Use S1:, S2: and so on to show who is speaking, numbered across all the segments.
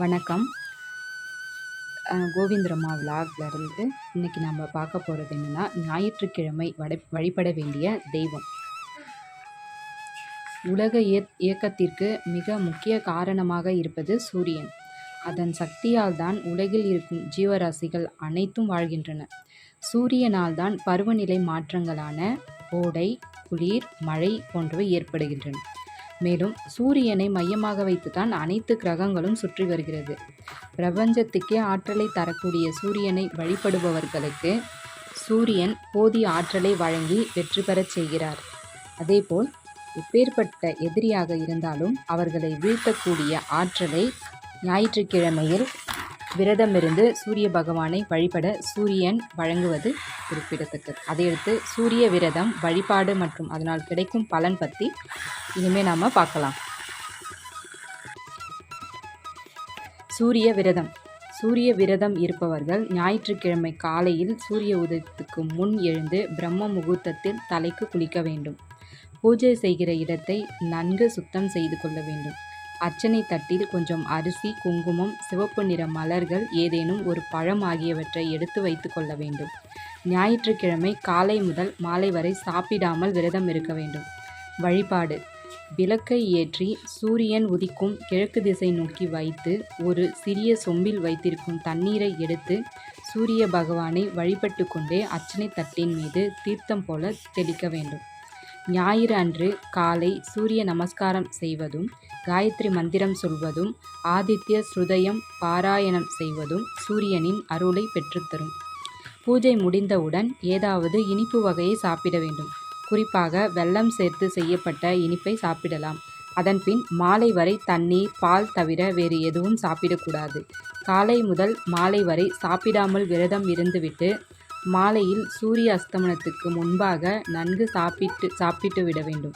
S1: வணக்கம். கோவிந்தரம்மா விலாக்லேருந்து இன்றைக்கி நம்ம பார்க்க போகிறது என்னென்னா ஞாயிற்றுக்கிழமை வடை வழிபட வேண்டிய தெய்வம். உலக இய இயக்கத்திற்கு மிக முக்கிய காரணமாக இருப்பது சூரியன். அதன் சக்தியால் தான் உலகில் இருக்கும் ஜீவராசிகள் அனைத்தும் வாழ்கின்றன. சூரியனால் தான் பருவநிலை மாற்றங்களான கோடை குளிர் மழை போன்றவை ஏற்படுகின்றன. மேலும் சூரியனை மையமாக வைத்துதான் அனைத்து கிரகங்களும் சுற்றி வருகிறது. பிரபஞ்சத்துக்கே ஆற்றலை தரக்கூடிய சூரியனை வழிபடுபவர்களுக்கு சூரியன் போதிய ஆற்றலை வழங்கி வெற்றி பெறச் செய்கிறார். அதேபோல் எப்பேற்பட்ட எதிரியாக இருந்தாலும் அவர்களை வீழ்த்தக்கூடிய ஆற்றலை ஞாயிற்றுக்கிழமையில் விரதமிருந்து சூரிய பகவானை வழிபட சூரியன் வழங்குவது குறிப்பிடத்தக்கது. அதையடுத்து சூரிய விரதம் வழிபாடு மற்றும் அதனால் கிடைக்கும் பலன் பற்றி இனிமேல் நாம் பார்க்கலாம். சூரிய விரதம். சூரிய விரதம் இருப்பவர்கள் ஞாயிற்றுக்கிழமை காலையில் சூரிய உதயத்துக்கு முன் எழுந்து பிரம்ம முகூர்த்தத்தில் தலைக்கு குளிக்க வேண்டும். பூஜை செய்கிற இடத்தை நன்கு சுத்தம் செய்து கொள்ள வேண்டும். அர்ச்சனை தட்டில் கொஞ்சம் அரிசி குங்குமம் சிவப்பு நிற மலர்கள் ஏதேனும் ஒரு பழம் ஆகியவற்றை எடுத்து வைத்து கொள்ள வேண்டும். ஞாயிற்றுக்கிழமை காலை முதல் மாலை வரை சாப்பிடாமல் விரதம் இருக்க வேண்டும். வழிபாடு. விளக்கை ஏற்றி சூரியன் உதிக்கும் கிழக்கு திசை நோக்கி வைத்து ஒரு சிறிய சொம்பில் வைத்திருக்கும் தண்ணீரை எடுத்து சூரிய பகவானை வழிபட்டு கொண்டே அர்ச்சனை தட்டின் மீது தீர்த்தம் போல தெளிக்க வேண்டும். ஞாயிறு அன்று காலை சூரிய நமஸ்காரம் செய்வதும் காயத்ரி மந்திரம் சொல்வதும் ஆதித்ய ஸ்ருதயம் பாராயணம் செய்வதும் சூரியனின் அருளை பெற்றுத்தரும் பூஜை முடிந்தவுடன் ஏதாவது இனிப்பு வகையை சாப்பிட வேண்டும். குறிப்பாக வெல்லம் சேர்த்து செய்யப்பட்ட இனிப்பை சாப்பிடலாம். அதன்பின் மாலை வரை தண்ணீர் பால் தவிர வேறு எதுவும் சாப்பிடக்கூடாது. காலை முதல் மாலை வரை சாப்பிடாமல் விரதம் இருந்துவிட்டு மாலையில் சூரிய அஸ்தமனத்துக்கு முன்பாக நன்கு சாப்பிட்டு சாப்பிட்டு விட வேண்டும்.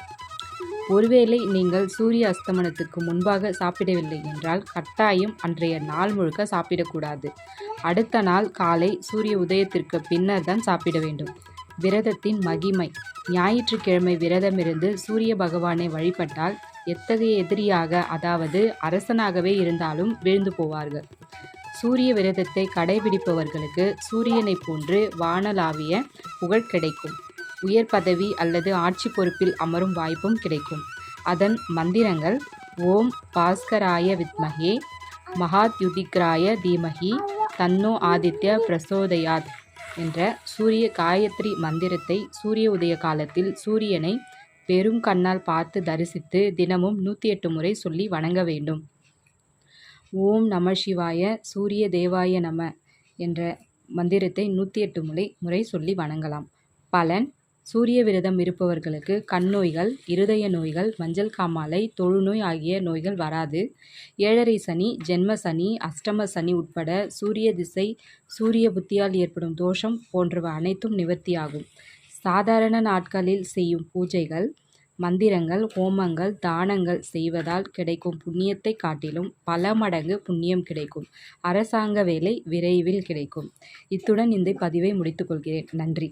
S1: ஒருவேளை நீங்கள் சூரிய அஸ்தமனத்துக்கு முன்பாக சாப்பிடவில்லை என்றால் கட்டாயம் அன்றைய நாள் முழுக்க சாப்பிடக்கூடாது. அடுத்த நாள் காலை சூரிய உதயத்திற்கு பின்னர் தான் சாப்பிட வேண்டும். விரதத்தின் மகிமை. ஞாயிற்றுக்கிழமை விரதமிருந்து சூரிய பகவானை வழிபட்டால் எத்தகைய எதிரியாக அதாவது அரசனாகவே இருந்தாலும் வீழ்ந்து போவார்கள். சூரிய விரதத்தை கடைபிடிப்பவர்களுக்கு சூரியனைப் போன்று வானலாவிய புகழ் கிடைக்கும். உயர் பதவி அல்லது ஆட்சி பொறுப்பில் அமரும் வாய்ப்பும் கிடைக்கும். அதன் மந்திரங்கள் ஓம் பாஸ்கராய வித்மகே மகாத்யுதிக்ராய தீமகி தன்னோ ஆதித்ய பிரசோதயாத் என்ற சூரிய காயத்ரி மந்திரத்தை சூரிய உதய காலத்தில் சூரியனை பெரும் கண்ணால் பார்த்து தரிசித்து தினமும் நூற்றி எட்டு முறை சொல்லி வணங்க வேண்டும். ஓம் நம சிவாய சூரிய தேவாய நம என்ற மந்திரத்தை நூற்றி எட்டு முறை முறை சொல்லி வணங்கலாம். பலன் சூரிய விரதம் இருப்பவர்களுக்கு கண் நோய்கள் இருதய நோய்கள் மஞ்சள் காமாலை தொழுநோய் ஆகிய நோய்கள் வராது. ஏழரை சனி ஜென்ம சனி அஷ்டம சனி உட்பட சூரிய திசை சூரிய புத்தியால் ஏற்படும் தோஷம் போன்றவை அனைத்தும் நிவர்த்தியாகும். சாதாரண நாட்களில் செய்யும் பூஜைகள் மந்திரங்கள் ஹோமங்கள் தானங்கள் செய்வதால் கிடைக்கும் புண்ணியத்தை காட்டிலும் பல மடங்கு புண்ணியம் கிடைக்கும். அரசாங்க வேலை விரைவில் கிடைக்கும். இத்துடன் இந்த பதிவை முடித்துக்கொள்கிறேன் நன்றி.